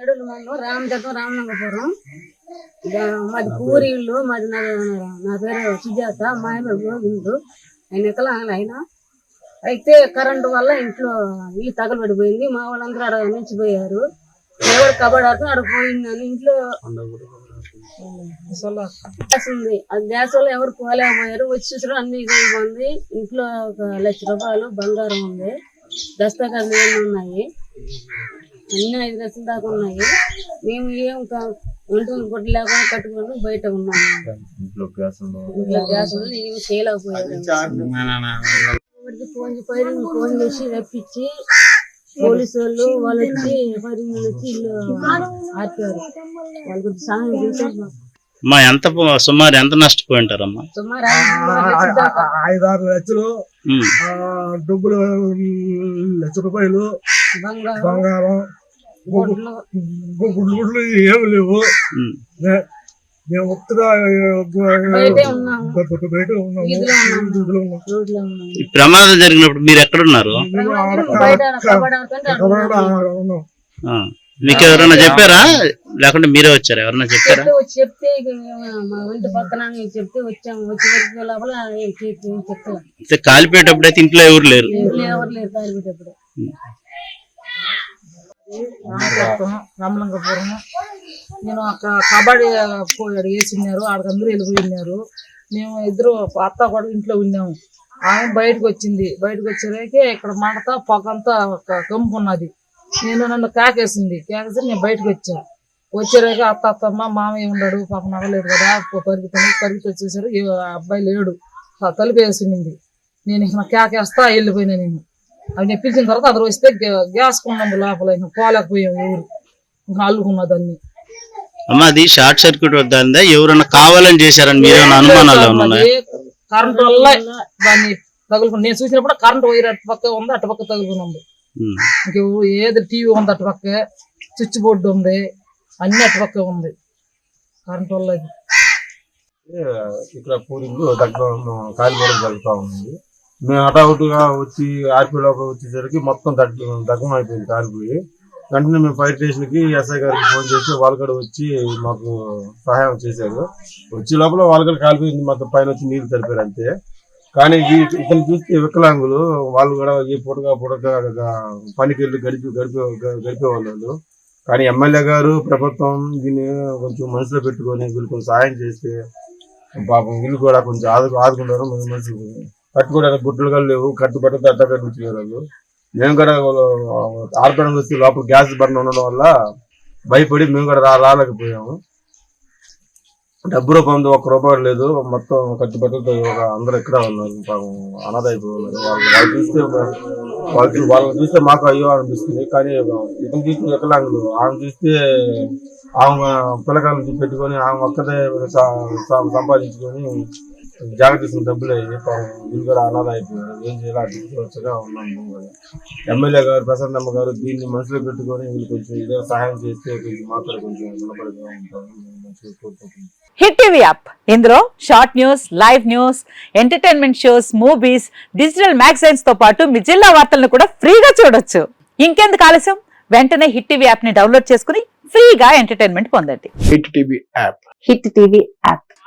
ఏడుల మండలం రామలింగపురం. మాది పూరి ఇల్లు మాది నా నా పేరు సుజాత మా ఆయన గోవిందు. ఆయన వికలాంగులు ఆయన. అయితే కరెంటు వల్ల ఇంట్లో ఇల్లు తగలబడిపోయింది. మా వాళ్ళందరూ ఆడ నిలిచిపోయారు. ఎవరు కబడ్డీ ఆడుతూ ఆడ పోయిందని ఇంట్లో గ్యాస్ ఉంది. ఆ గ్యాస్ వల్ల ఎవరు పోలేకపోయారు. వచ్చి చూసారు అన్ని ఉంది. ఇంట్లో ఒక లక్ష రూపాయలు బంగారం ఉంది. దస్తకాలు ఉన్నాయి? అన్ని ఐదు లక్షల దాకా ఉన్నాయి? మేము ఏం కా- ఒంటి గుడ్డ లేకుండా కట్టుకొని బయట ఉన్నాము. ఇంట్లో గ్యాస్ ఏమి చేయలేకపోయారు ఫోన్ ఫైరింగ్ ఫోన్ చేసి రప్పించి పోలీసు వాళ్ళు వాళ్ళు వచ్చి ఫైరింగ్ వచ్చి ఇల్లు ఆపారు. వాళ్ళ గురించి సహాయం చేశారు అమ్మా ఎంత సుమారు ఎంత నష్టపోయి ఉంటారమ్మా సుమారు ఐదారు లక్షలు డబ్బులు లక్ష రూపాయలు బంగారం బంగారం గుడ్లు. ఏమి లేవు. మేము ఒక్కగా బయటే ఉన్నాము. ప్రమాదం జరిగినప్పుడు మీరు ఎక్కడున్నారు? మేము ఆడ- బయట కబడ్డీ ఆడుతుంటే అక్కడ అక్కడ ఆడ ఉన్నాం. ఆ. మీకు ఎవరైనా చెప్పారా? లేకుంటే మీరే వచ్చారా? ఎవరైనా చెప్పారా? చెప్తే ఇంటి పక్కన వచ్చాము. వచ్చి లోపల కాలిపోయేటప్పుడు అయితే ఇంట్లో ఎవరు లేరు. ఎవరు లేరు తాగిపోయేటప్పుడు రామచంద్రం రామలింగపురం నేను అక్కడ కబడ్డీ పోయాడు వేసినారు ఆడకందరూ అందరూ వెళ్ళిపోయినారు మేము ఇద్దరు అత్త కూడా ఇంట్లో ఉన్నాము ఆమె బయటకు వచ్చింది. బయటకు వచ్చేసరికి ఇక్కడ మంటతా పొగంతా ఒక కంపు ఉన్నది. నేను నన్ను కాకేసింది. కాకేసి నేను బయటకు వచ్చా. వచ్చేరాక అత్త అత్తమ్మ మామయ్య ఉన్నాడు పాప నవ్వలేదు కదా. పరిగెత్తాను పరిగెత్తి వచ్చేసరికి అబ్బాయి లేడు. తలుపు వేసింది. నేను ఇక కేకేస్తా వెళ్ళిపోయినా నేను. అవి నేను పిలిచిన తర్వాత అందరు వస్తే గ్యా- గ్యాస్ కొన్నాము లోపల ఇంకా పోలేకపోయాం ఎవరు ఇంకా అల్లుకున్న దాన్ని అమ్మా అది షార్ట్ సర్క్యూట్ వద్దా ఎవరైనా కావాలని చేశారని మీరేమైనా అనుమానాలు ఉన్నాయా? కరెంట్ వల్ల దాన్ని తగులుకుని నేను చూసినప్పుడు కరెంట్ వైర్ అటు పక్క ఉంది అటు పక్క తగులుకుని. ఇంక ఏది టీవీ ఉంది అటు పక్క స్విచ్ బోర్డు ఉంది అన్ని అటు పక్క ఉంది. కరెంట్ వల్ల. ఇక్కడ దగ్గర కాలిపోవడం జరుగుతూ ఉంది. మేము హఠాహుటిగా వచ్చి ఆర్పీ లోపల వచ్చేసరికి మొత్తం దగ్గ దగ్గం అయిపోయింది కారిపోయి వెంటనే మేము ఫైర్ స్టేషన్కి ఎస్ఐ గారికి ఫోన్ చేసి వాళ్ళు కూడా వచ్చి మాకు సహాయం చేశారు. వచ్చే లోపల వాళ్ళకడ కాలిపోయింది మొత్తం పైన వచ్చి నీళ్ళు తెలిపారు అంతే. కానీ ఇతను చూస్తే వికలాంగులు వాళ్ళు కూడా ఈ పూటగా పూటగా పనికి వెళ్ళి గడిపి గడిపే గడిపేవాళ్ళు. వాళ్ళు. కానీ ఎమ్మెల్యే గారు ప్రభుత్వం దీన్ని కొంచెం మనసులో పెట్టుకొని వీళ్ళు కొంచెం సహాయం చేస్తే పాపం వీళ్ళు కూడా కొంచెం ఆదు ఆదుకుంటారు మన కట్టుకోవడానికి గుడ్డలు కూడా లేవు కట్టుబట్టతో అట్ట కట్టుకున్నారు వాళ్ళు మేము కూడా ఆర్పడం వచ్చి లోపల గ్యాస్ బర్న్ ఉండడం వల్ల భయపడి మేము కూడా రా రాలేకపోయాము. డబ్బు రూపంతో ఒక్క రూపాయి లేదు మొత్తం కట్టుబట్టలతో అందరూ ఇక్కడ ఉన్నారు? పాపం అనాథ అయిపోతున్నారు వాళ్ళు వాళ్ళు చూస్తే వాళ్ళు వాళ్ళని చూస్తే మాకు అయ్యో అనిపిస్తుంది. కానీ ఇతను చూస్తే వికలాంగులు ఆమె చూస్తే ఆమె పిల్లకాయలు పెట్టుకొని ఆమె ఒక్కదే సంపాదించుకొని జాగ్రత్త తీసుకున్న డబ్బులు అయ్యి పాపం వీళ్ళు కూడా అనాథ అయిపోయారు. ఏం చేయాలి అడ్డుగా ఉన్నాం మేము కూడా ఎమ్మెల్యే గారు ప్రశాంతమ్మ గారు దీన్ని మనసులో పెట్టుకొని వీళ్ళు కొంచెం ఇదే సహాయం చేస్తే కొంచెం కూడా కొంచెం నిలబడిగా ఉంటాం మంచిగా కోరుకుంటున్నాం హిట్ టీవీ యాప్. ఇందులో short news live news entertainment shows movies digital మ్యాగజైన్స్తో పాటు మీ జిల్లా వార్తలను కూడా ఫ్రీగా చూడొచ్చు. ఇంకెందుకు ఆలస్యం? వెంటనే హిట్ టీవీ యాప్ని డౌన్లోడ్ చేసుకుని ఫ్రీగా ఎంటర్టైన్మెంట్ పొందండి. Hit TV app. Hit TV app.